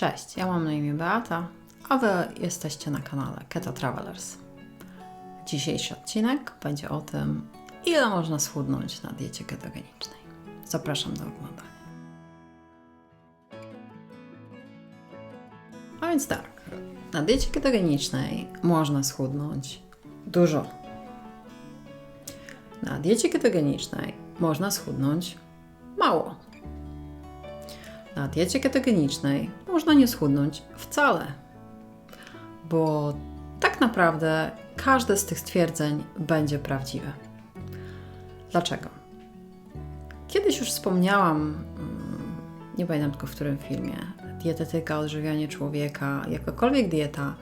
Cześć, ja mam na imię Beata, a Wy jesteście na kanale Keto Travelers. Dzisiejszy odcinek będzie o tym, ile można schudnąć na diecie ketogenicznej. Zapraszam do oglądania. A więc tak, na diecie ketogenicznej można schudnąć dużo. Na diecie ketogenicznej można schudnąć mało. Na diecie ketogenicznej można nie schudnąć wcale, bo tak naprawdę każde z tych stwierdzeń będzie prawdziwe. Dlaczego? Kiedyś już wspomniałam, mm, nie pamiętam tylko w którym filmie, dietetyka, odżywianie człowieka, jakakolwiek dieta,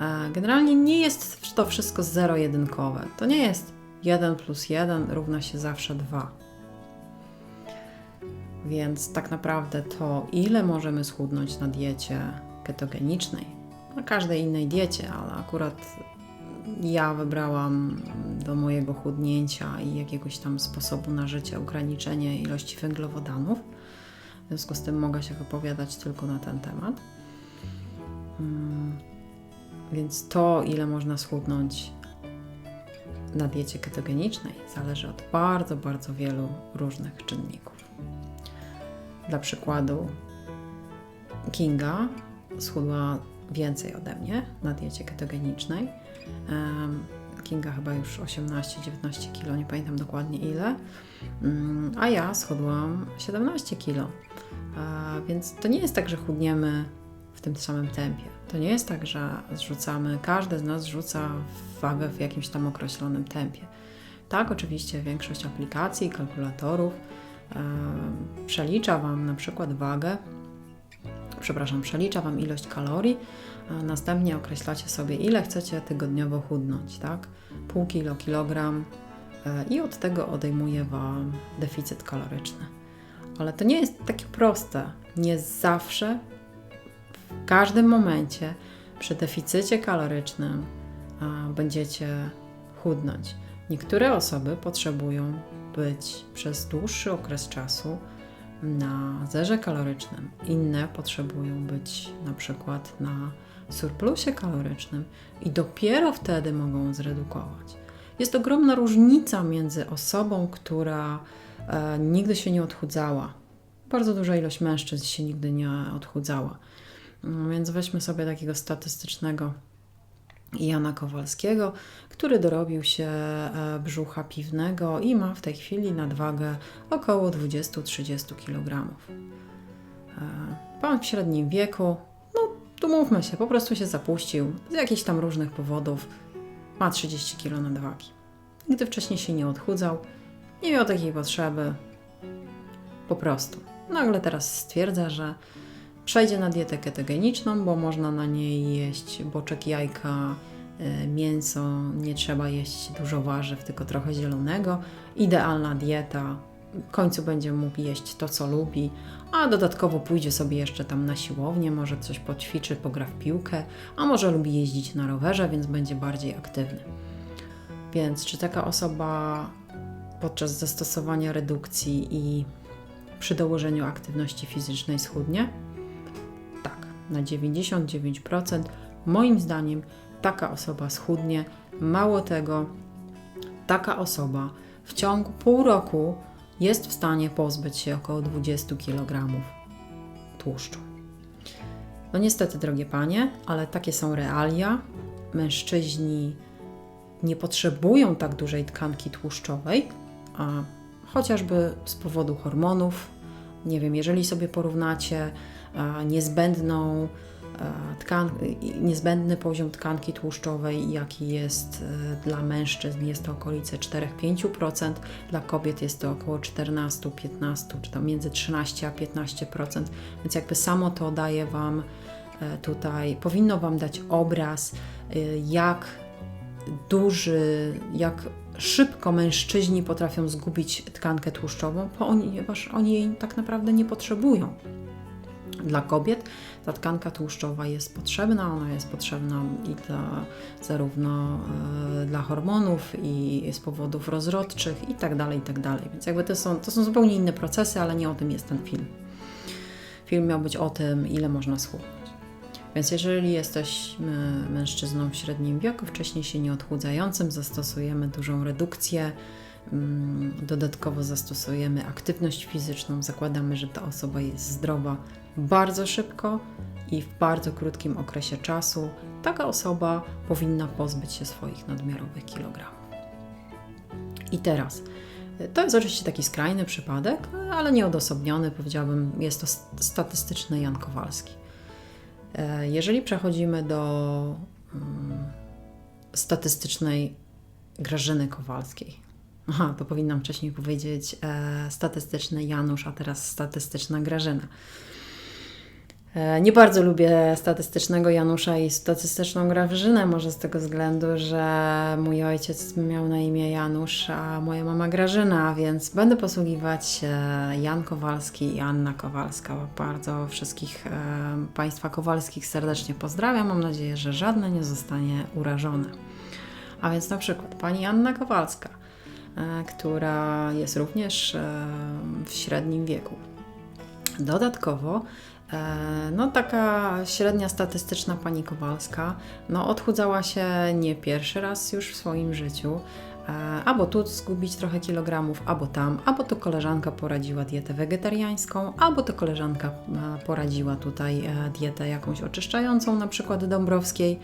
e, generalnie nie jest to wszystko zero-jedynkowe. To nie jest 1 plus 1 równa się zawsze 2. Więc tak naprawdę to, ile możemy schudnąć na diecie ketogenicznej, na każdej innej diecie, ale akurat ja wybrałam do mojego chudnięcia i jakiegoś tam sposobu na życie ograniczenie ilości węglowodanów. W związku z tym mogę się wypowiadać tylko na ten temat. Mm, Więc to, ile można schudnąć na diecie ketogenicznej, zależy od bardzo, bardzo wielu różnych czynników. Dla przykładu, Kinga schudła więcej ode mnie na diecie ketogenicznej. Kinga chyba już 18-19 kg, nie pamiętam dokładnie ile, Mm, a ja schudłam 17 kg. E, Więc to nie jest tak, że chudniemy w tym samym tempie. To nie jest tak, że zrzucamy, każdy z nas zrzuca wagę w jakimś tam określonym tempie. Tak, oczywiście większość aplikacji, kalkulatorów przelicza Wam na przykład wagę, przepraszam, przelicza Wam ilość kalorii, a następnie określacie sobie, ile chcecie tygodniowo chudnąć, tak? Pół kilo, kilogram e, i od tego odejmuje Wam deficyt kaloryczny. Ale to nie jest takie proste. Nie zawsze, w każdym momencie przy deficycie kalorycznym będziecie chudnąć. Niektóre osoby potrzebują być przez dłuższy okres czasu na zerze kalorycznym, inne potrzebują być na przykład na surplusie kalorycznym i dopiero wtedy mogą zredukować. Jest ogromna różnica między osobą, która e, nigdy się nie odchudzała. Bardzo duża ilość mężczyzn się nigdy nie odchudzała. Mm, Więc weźmy sobie takiego statystycznego Jana Kowalskiego, który dorobił się e, brzucha piwnego i ma w tej chwili nadwagę około 20-30 kg. Pan w średnim wieku, no tu mówmy się, po prostu się zapuścił z jakichś tam różnych powodów. Ma 30 kg nadwagi. Nigdy wcześniej się nie odchudzał, nie miał takiej potrzeby. Po prostu. Nagle teraz stwierdza, że przejdzie na dietę ketogeniczną, bo można na niej jeść boczek jajka, y, mięso, nie trzeba jeść dużo warzyw, tylko trochę zielonego. Idealna dieta. W końcu będzie mógł jeść to, co lubi, a dodatkowo pójdzie sobie jeszcze tam na siłownię, może coś poćwiczy, pogra w piłkę, a może lubi jeździć na rowerze, więc będzie bardziej aktywny. Więc czy taka osoba podczas zastosowania redukcji i przy dołożeniu aktywności fizycznej schudnie? Na 99% moim zdaniem taka osoba schudnie. Mało tego, taka osoba w ciągu pół roku jest w stanie pozbyć się około 20 kg tłuszczu. No niestety, drogie panie, ale takie są realia. Mężczyźni nie potrzebują tak dużej tkanki tłuszczowej, a chociażby z powodu hormonów. Nie wiem, jeżeli sobie porównacie niezbędną a, tkan- niezbędny poziom tkanki tłuszczowej, jaki jest e, dla mężczyzn, jest to okolice 4-5%, dla kobiet jest to około 14-15%, czy tam między 13 a 15%, więc jakby samo to daje Wam e, tutaj, powinno Wam dać obraz, e, jak duży, jak szybko mężczyźni potrafią zgubić tkankę tłuszczową, ponieważ oni jej tak naprawdę nie potrzebują. Dla kobiet ta tkanka tłuszczowa jest potrzebna, ona jest potrzebna i dla, zarówno e, dla hormonów, i z powodów rozrodczych i tak dalej, i tak dalej. Więc jakby to są, to są zupełnie inne procesy, ale nie o tym jest ten film. film miał być o tym, ile można schudnąć. Więc jeżeli jesteśmy mężczyzną w średnim wieku, wcześniej się nie odchudzającym, zastosujemy dużą redukcję, dodatkowo zastosujemy aktywność fizyczną, zakładamy, że ta osoba jest zdrowa bardzo szybko i w bardzo krótkim okresie czasu, taka osoba powinna pozbyć się swoich nadmiarowych kilogramów. I teraz, to jest oczywiście taki skrajny przypadek, ale nieodosobniony, powiedziałbym, jest to statystyczny Jan Kowalski. E, jeżeli przechodzimy do um, statystycznej Grażyny Kowalskiej, aha, to powinnam wcześniej powiedzieć e, statystyczny Janusz, a teraz statystyczna Grażyna. E, nie bardzo lubię statystycznego Janusza i statystyczną Grażynę, może z tego względu, że mój ojciec miał na imię Janusz, a moja mama Grażyna, więc będę posługiwać się Jan Kowalski i Anna Kowalska. Bardzo wszystkich e, Państwa Kowalskich serdecznie pozdrawiam. Mam nadzieję, że żadne nie zostanie urażone. A więc na przykład pani Anna Kowalska, która jest również e, w średnim wieku. Dodatkowo E, no, taka średnia statystyczna pani Kowalska, no, odchudzała się nie pierwszy raz już w swoim życiu. E, albo tu zgubić trochę kilogramów, albo tam, albo to koleżanka poradziła dietę wegetariańską, albo to koleżanka e, poradziła tutaj dietę jakąś oczyszczającą, na przykład Dąbrowskiej.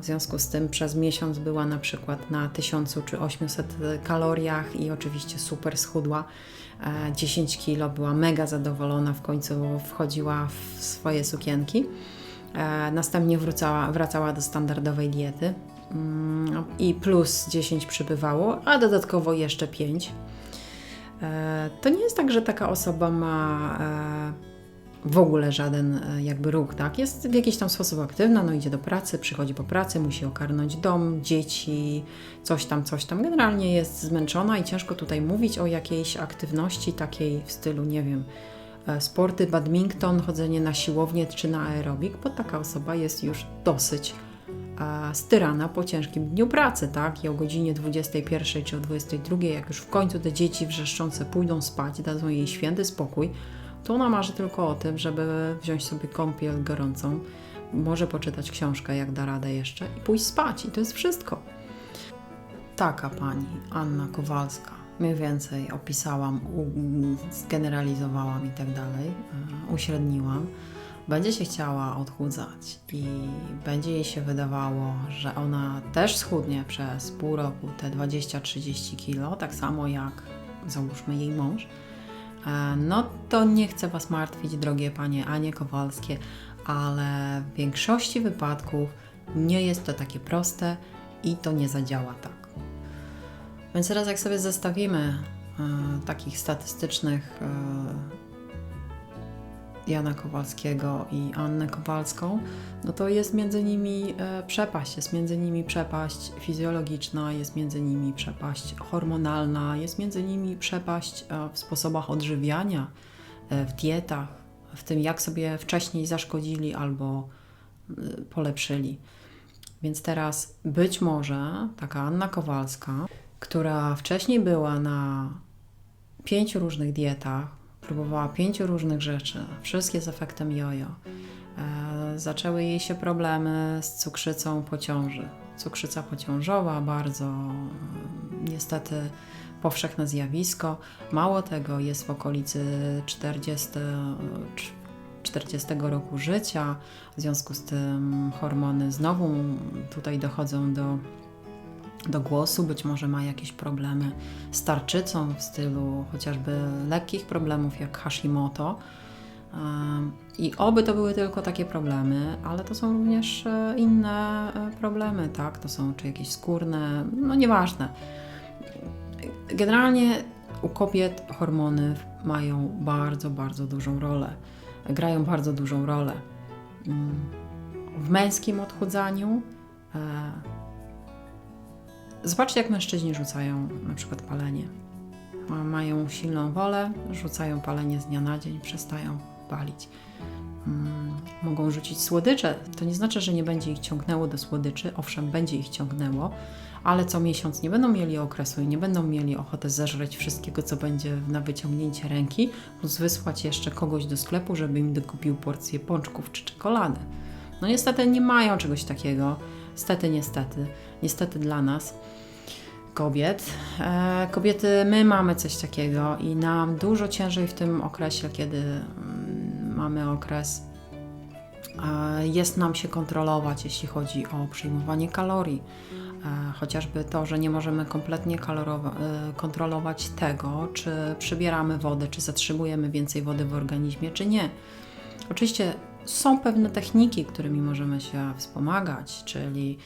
W związku z tym przez miesiąc była na przykład na 1000 czy 800 kaloriach i oczywiście super schudła. 10 kilo, była mega zadowolona, w końcu wchodziła w swoje sukienki. E, następnie wracała, wracała do standardowej diety i plus 10 przybywało, a dodatkowo jeszcze 5. E, to nie jest tak, że taka osoba ma e, w ogóle żaden e, jakby ruch, tak? Jest w jakiś tam sposób aktywna, no idzie do pracy, przychodzi po pracy, musi okarnąć dom, dzieci, coś tam, coś tam. Generalnie jest zmęczona i ciężko tutaj mówić o jakiejś aktywności takiej w stylu, nie wiem, sporty, badminton, chodzenie na siłownię czy na aerobik, bo taka osoba jest już dosyć e, styrana po ciężkim dniu pracy, tak? I o godzinie 21 czy o 22, jak już w końcu te dzieci wrzeszczące pójdą spać, dadzą jej święty spokój, to ona marzy tylko o tym, żeby wziąć sobie kąpiel gorącą, może poczytać książkę, jak da radę jeszcze i pójść spać. I to jest wszystko. Taka pani Anna Kowalska. Mniej więcej opisałam, zgeneralizowałam i tak dalej, e, uśredniłam. Będzie się chciała odchudzać i będzie jej się wydawało, że ona też schudnie przez pół roku te 20-30 kilo, tak samo jak załóżmy jej mąż E, no to nie chcę Was martwić, drogie panie Anie Kowalskie, ale w większości wypadków nie jest to takie proste i to nie zadziała tak. Więc teraz, jak sobie zestawimy e, takich statystycznych e, Jana Kowalskiego i Annę Kowalską, no to jest między nimi e, przepaść, jest między nimi przepaść fizjologiczna, jest między nimi przepaść hormonalna, jest między nimi przepaść e, w sposobach odżywiania, e, w dietach, w tym jak sobie wcześniej zaszkodzili albo polepszyli. Więc teraz być może taka Anna Kowalska, która wcześniej była na pięciu różnych dietach, Próbowała pięciu różnych rzeczy, wszystkie z efektem jojo. E, zaczęły jej się problemy z cukrzycą po ciąży. Cukrzyca pociążowa, bardzo e, niestety powszechne zjawisko. Mało tego, jest w okolicy 40, 40 roku życia. W związku z tym hormony znowu tutaj dochodzą do do głosu, być może ma jakieś problemy z tarczycą w stylu chociażby lekkich problemów jak Hashimoto. I oby to były tylko takie problemy, ale to są również e, inne e, problemy, tak? To są czy jakieś skórne, no nieważne. Generalnie u kobiet hormony mają bardzo, bardzo dużą rolę. Grają bardzo dużą rolę. Mm, w męskim odchudzaniu e, Zobaczcie, jak mężczyźni rzucają na przykład palenie. Mają silną wolę, rzucają palenie z dnia na dzień, przestają palić. Mm, mogą rzucić słodycze. To nie znaczy, że nie będzie ich ciągnęło do słodyczy, owszem, będzie ich ciągnęło, ale co miesiąc nie będą mieli okresu i nie będą mieli ochoty zeżreć wszystkiego, co będzie na wyciągnięcie ręki, plus wysłać jeszcze kogoś do sklepu, żeby im dokupił porcję pączków czy czekolady. No niestety nie mają czegoś takiego. Niestety, niestety. Niestety dla nas kobiet. E, kobiety, my mamy coś takiego i nam dużo ciężej w tym okresie, kiedy mm, mamy okres, e, jest nam się kontrolować, jeśli chodzi o przyjmowanie kalorii. E, chociażby to, że nie możemy kompletnie kontrolować tego, czy przybieramy wodę, czy zatrzymujemy więcej wody w organizmie, czy nie. Oczywiście są pewne techniki, którymi możemy się wspomagać, czyli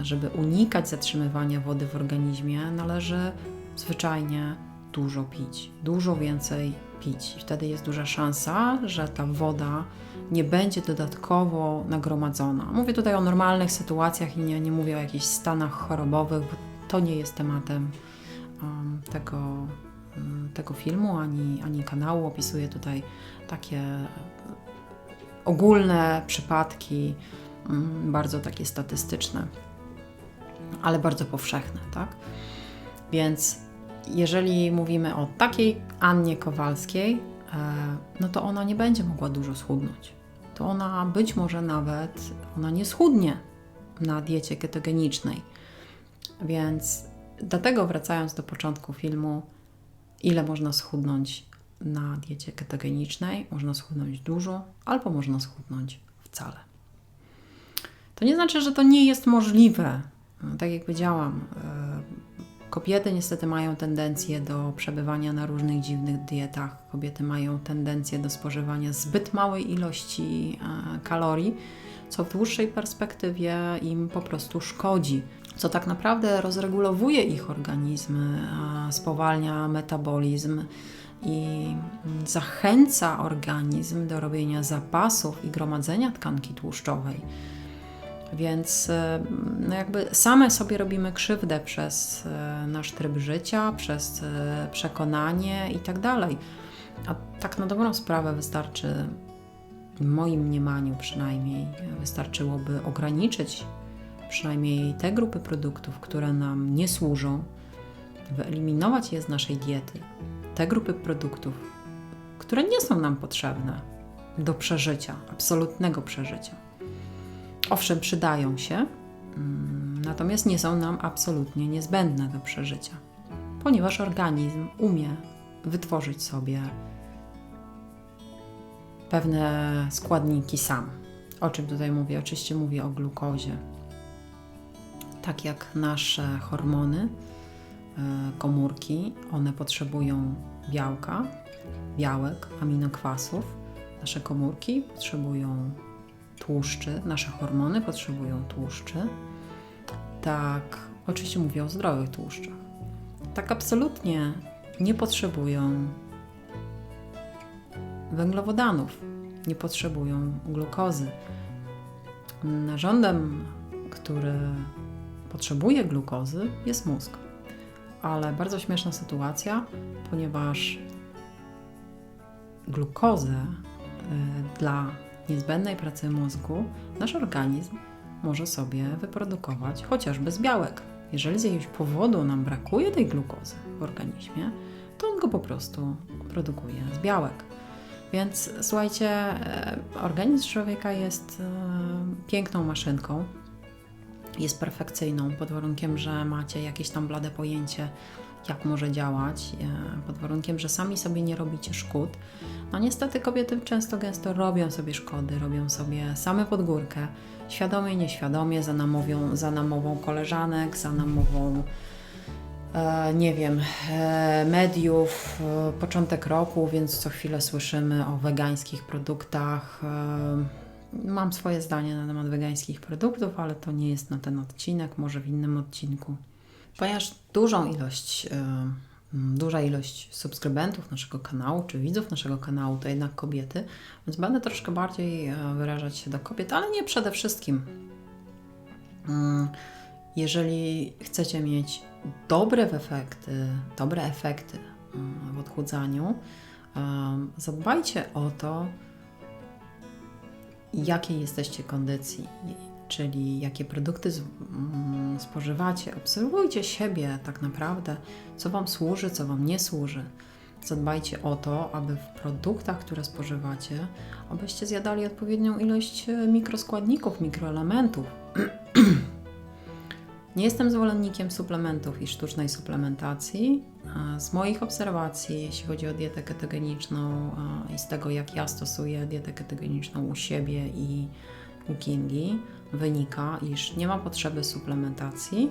e, żeby unikać zatrzymywania wody w organizmie, należy zwyczajnie dużo pić, dużo więcej pić. Wtedy jest duża szansa, że ta woda nie będzie dodatkowo nagromadzona. Mówię tutaj o normalnych sytuacjach i nie, nie mówię o jakichś stanach chorobowych, bo to nie jest tematem um, tego, um, tego filmu ani, ani kanału. Opisuję tutaj takie ogólne przypadki, um, bardzo takie statystyczne, ale bardzo powszechne, tak? Więc jeżeli mówimy o takiej Annie Kowalskiej, e, no to ona nie będzie mogła dużo schudnąć. To ona być może nawet, ona nie schudnie na diecie ketogenicznej. Więc dlatego wracając do początku filmu, ile można schudnąć na diecie ketogenicznej? Można schudnąć dużo, albo można schudnąć wcale. To nie znaczy, że to nie jest możliwe. Tak jak powiedziałam, Kobiety niestety mają tendencję do przebywania na różnych dziwnych dietach. Kobiety mają tendencję do spożywania zbyt małej ilości e, kalorii, co w dłuższej perspektywie im po prostu szkodzi. Co tak naprawdę rozregulowuje ich organizmy, spowalnia metabolizm i zachęca organizm do robienia zapasów i gromadzenia tkanki tłuszczowej więc e, no jakby same sobie robimy krzywdę przez e, nasz tryb życia, przez e, przekonanie i tak dalej. A tak na dobrą sprawę wystarczy, w moim mniemaniu przynajmniej, wystarczyłoby ograniczyć przynajmniej te grupy produktów, które nam nie służą, wyeliminować je z naszej diety. Te grupy produktów, które nie są nam potrzebne do przeżycia, absolutnego przeżycia owszem, przydają się, mm, natomiast nie są nam absolutnie niezbędne do przeżycia, ponieważ organizm umie wytworzyć sobie pewne składniki sam. O czym tutaj mówię? Oczywiście mówię o glukozie. Tak jak nasze hormony, komórki, one potrzebują białka, białek, aminokwasów. Nasze komórki potrzebują tłuszczy, nasze hormony potrzebują tłuszczy. Tak, oczywiście mówię o zdrowych tłuszczach. Tak absolutnie nie potrzebują węglowodanów, nie potrzebują glukozy. Narządem, który potrzebuje glukozy, jest mózg. Ale bardzo śmieszna sytuacja, ponieważ glukozę y, dla niezbędnej pracy mózgu nasz organizm może sobie wyprodukować chociażby z białek. Jeżeli z jakiegoś powodu nam brakuje tej glukozy w organizmie, to on go po prostu produkuje z białek. Więc słuchajcie, e, organizm człowieka jest e, piękną maszynką, jest perfekcyjną, pod warunkiem, że macie jakieś tam blade pojęcie jak może działać, e, pod warunkiem, że sami sobie nie robicie szkód. No niestety kobiety często gęsto robią sobie szkody, robią sobie same pod górkę, świadomie, nieświadomie, za namową, za namową koleżanek, za namową e, nie wiem, e, mediów, początek roku, więc co chwilę słyszymy o wegańskich produktach. Mam swoje zdanie na temat wegańskich produktów, ale to nie jest na ten odcinek, może w innym odcinku. Ponieważ dużą ilość, duża ilość subskrybentów naszego kanału, czy widzów naszego kanału to jednak kobiety, więc będę troszkę bardziej e, wyrażać się do kobiet, ale nie przede wszystkim. Mm, jeżeli chcecie mieć dobre efekty, dobre efekty mm, w odchudzaniu, zadbajcie o to, jakiej jesteście kondycji, czyli jakie produkty mm, spożywacie. Obserwujcie siebie tak naprawdę, co Wam służy, co Wam nie służy. Zadbajcie o to, aby w produktach, które spożywacie, abyście zjadali odpowiednią ilość e, mikroskładników, mikroelementów. Nie jestem zwolennikiem suplementów i sztucznej suplementacji. Z moich obserwacji, jeśli chodzi o dietę ketogeniczną i z tego, jak ja stosuję dietę ketogeniczną u siebie i u Kingi, wynika, iż nie ma potrzeby suplementacji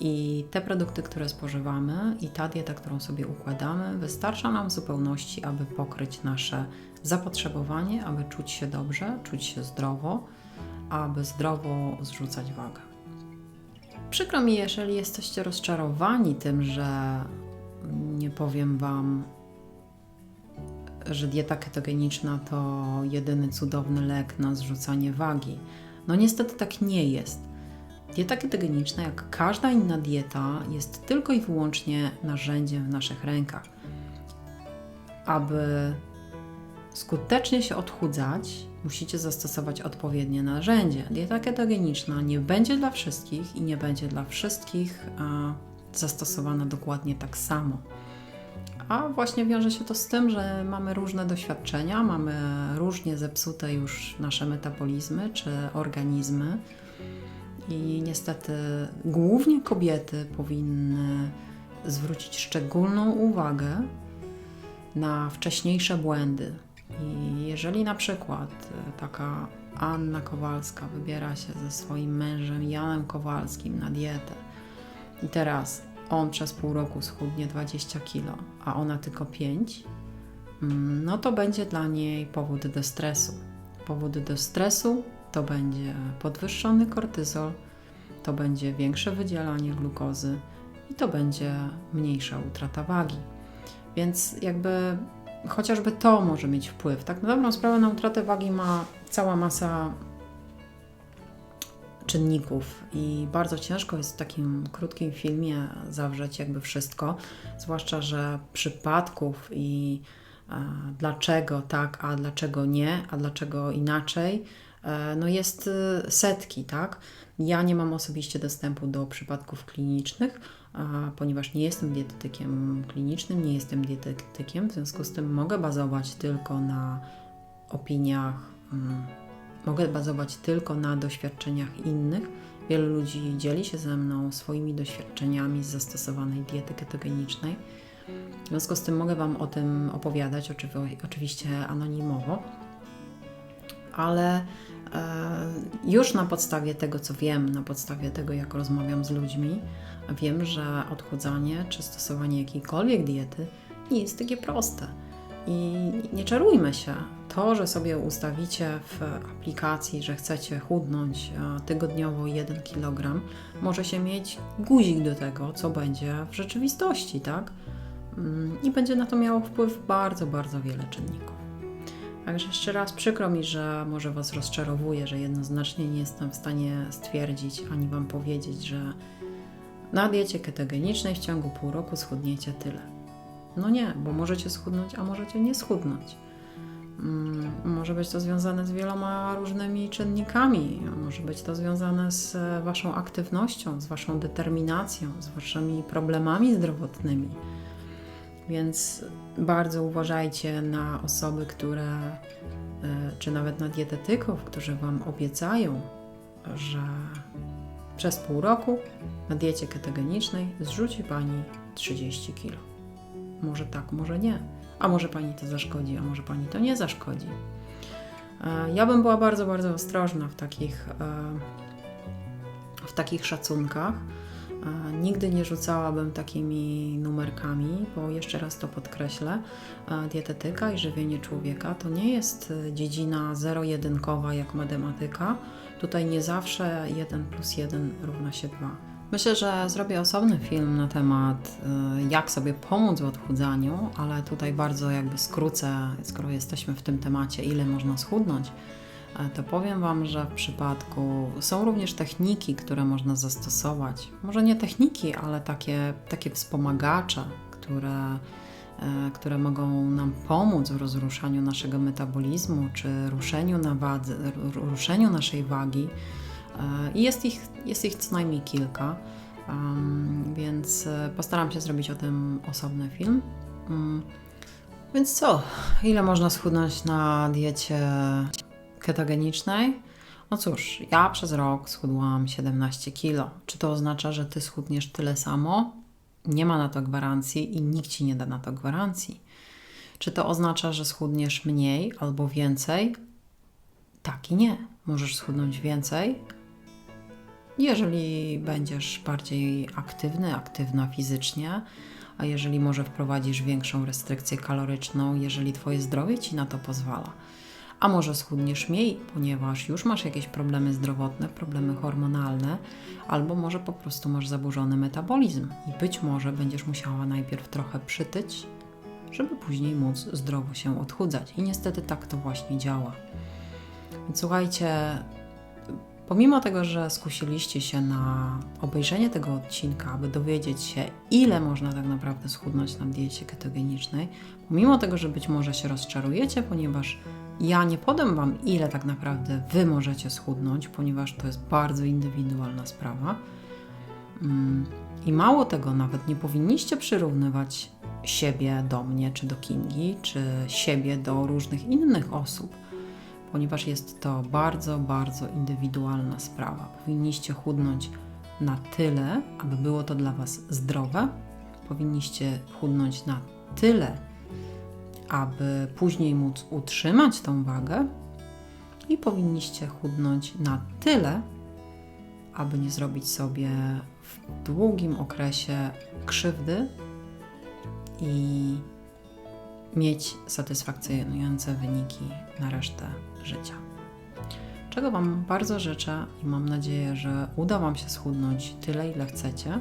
i te produkty, które spożywamy i ta dieta, którą sobie układamy, wystarcza nam w zupełności, aby pokryć nasze zapotrzebowanie, aby czuć się dobrze, czuć się zdrowo, aby zdrowo zrzucać wagę. Przykro mi, jeżeli jesteście rozczarowani tym, że nie powiem Wam, że dieta ketogeniczna to jedyny cudowny lek na zrzucanie wagi. No niestety tak nie jest. Dieta ketogeniczna, jak każda inna dieta, jest tylko i wyłącznie narzędziem w naszych rękach. Aby skutecznie się odchudzać, musicie zastosować odpowiednie narzędzie. Dieta ketogeniczna nie będzie dla wszystkich i nie będzie dla wszystkich a, zastosowana dokładnie tak samo. A właśnie wiąże się to z tym, że mamy różne doświadczenia, mamy różnie zepsute już nasze metabolizmy czy organizmy. I niestety głównie kobiety powinny zwrócić szczególną uwagę na wcześniejsze błędy. I jeżeli na przykład e, taka Anna Kowalska wybiera się ze swoim mężem Janem Kowalskim na dietę i teraz on przez pół roku schudnie 20 kg, a ona tylko 5, mm, no to będzie dla niej powód do stresu. Powód do stresu to będzie podwyższony kortyzol, to będzie większe wydzielanie glukozy i to będzie mniejsza utrata wagi. Więc jakby chociażby to może mieć wpływ. Tak na dobrą sprawę na utratę wagi ma cała masa czynników i bardzo ciężko jest w takim krótkim filmie zawrzeć jakby wszystko, zwłaszcza, że przypadków i e, dlaczego tak, a dlaczego nie, a dlaczego inaczej, e, no jest e, setki, tak? Ja nie mam osobiście dostępu do przypadków klinicznych, ponieważ nie jestem dietetykiem klinicznym, nie jestem dietetykiem, w związku z tym mogę bazować tylko na opiniach, mm, mogę bazować tylko na doświadczeniach innych. Wielu ludzi dzieli się ze mną swoimi doświadczeniami z zastosowanej diety ketogenicznej. W związku z tym mogę Wam o tym opowiadać, oczywi- oczywiście anonimowo, ale e, już na podstawie tego, co wiem, na podstawie tego, jak rozmawiam z ludźmi, wiem, że odchudzanie czy stosowanie jakiejkolwiek diety nie jest takie proste. I nie czarujmy się. To, że sobie ustawicie w aplikacji, że chcecie chudnąć e, tygodniowo 1 kg, może się mieć guzik do tego, co będzie w rzeczywistości, tak? Mm, I będzie na to miało wpływ bardzo, bardzo wiele czynników. Także jeszcze raz przykro mi, że może Was rozczarowuje, że jednoznacznie nie jestem w stanie stwierdzić ani Wam powiedzieć, że na diecie ketogenicznej w ciągu pół roku schudniecie tyle. No nie, bo możecie schudnąć, a możecie nie schudnąć. Mm, Może być to związane z wieloma różnymi czynnikami. Może być to związane z e, Waszą aktywnością, z Waszą determinacją, z Waszymi problemami zdrowotnymi. Więc bardzo uważajcie na osoby, które, e, czy nawet na dietetyków, którzy Wam obiecają, że przez pół roku na diecie ketogenicznej zrzuci Pani 30 kg. Może tak, może nie. A może Pani to zaszkodzi, a może Pani to nie zaszkodzi. E, Ja bym była bardzo, bardzo ostrożna w takich, e, w takich szacunkach. Nigdy nie rzucałabym takimi numerkami, bo jeszcze raz to podkreślę, dietetyka i żywienie człowieka to nie jest e, dziedzina zero-jedynkowa jak matematyka. Tutaj nie zawsze 1 plus 1 równa się 2. Myślę, że zrobię osobny film na temat, e, jak sobie pomóc w odchudzaniu, ale tutaj bardzo jakby skrócę, skoro jesteśmy w tym temacie, ile można schudnąć to powiem Wam, że w przypadku są również techniki, które można zastosować. Może nie techniki, ale takie, takie wspomagacze, które e, które mogą nam pomóc w rozruszaniu naszego metabolizmu czy ruszeniu, na wadze, ru- ruszeniu naszej wagi. E, I jest ich, jest ich co najmniej kilka, więc e, postaram się zrobić o tym osobny film. Mm. Więc co? Ile można schudnąć na diecie ketogenicznej? No cóż, ja przez rok schudłam 17 kilo. Czy to oznacza, że ty schudniesz tyle samo? Nie ma na to gwarancji i nikt ci nie da na to gwarancji. Czy to oznacza, że schudniesz mniej albo więcej? Tak i nie. Możesz schudnąć więcej, jeżeli będziesz bardziej aktywny, aktywna fizycznie, a jeżeli może wprowadzisz większą restrykcję kaloryczną, jeżeli Twoje zdrowie Ci na to pozwala. A może schudniesz mniej, ponieważ już masz jakieś problemy zdrowotne, problemy hormonalne, albo może po prostu masz zaburzony metabolizm i być może będziesz musiała najpierw trochę przytyć, żeby później móc zdrowo się odchudzać. I niestety tak to właśnie działa. Więc słuchajcie, Pomimo tego, że skusiliście się na obejrzenie tego odcinka, aby dowiedzieć się, ile można tak naprawdę schudnąć na diecie ketogenicznej, pomimo tego, że być może się rozczarujecie, ponieważ ja nie podam Wam, ile tak naprawdę Wy możecie schudnąć, ponieważ to jest bardzo indywidualna sprawa. Mm, I mało tego, nawet nie powinniście przyrównywać siebie do mnie, czy do Kingi, czy siebie do różnych innych osób ponieważ jest to bardzo, bardzo indywidualna sprawa. Powinniście chudnąć na tyle, aby było to dla Was zdrowe. Powinniście chudnąć na tyle, aby później móc utrzymać tą wagę. I powinniście chudnąć na tyle, aby nie zrobić sobie w długim okresie krzywdy i mieć satysfakcjonujące wyniki na resztę życia. Czego Wam bardzo życzę i mam nadzieję, że uda Wam się schudnąć tyle, ile chcecie.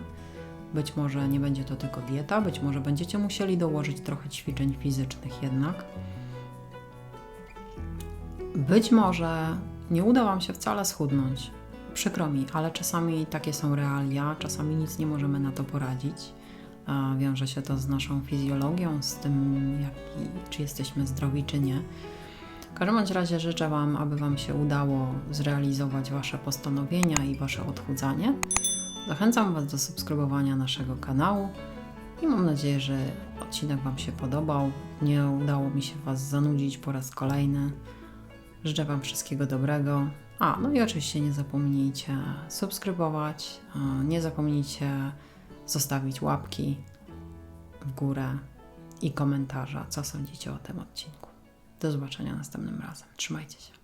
Być może nie będzie to tylko dieta, być może będziecie musieli dołożyć trochę ćwiczeń fizycznych jednak. Być może nie uda Wam się wcale schudnąć. Przykro mi, ale czasami takie są realia, czasami nic nie możemy na to poradzić. Wiąże się to z naszą fizjologią, z tym, czy jesteśmy zdrowi, czy nie. W każdym razie życzę Wam, aby Wam się udało zrealizować Wasze postanowienia i Wasze odchudzanie. Zachęcam Was do subskrybowania naszego kanału i mam nadzieję, że odcinek Wam się podobał. Nie udało mi się Was zanudzić po raz kolejny. Życzę Wam wszystkiego dobrego. A, no i oczywiście nie zapomnijcie subskrybować, nie zapomnijcie zostawić łapki w górę i komentarza, co sądzicie o tym odcinku. Do zobaczenia następnym razem. Trzymajcie się.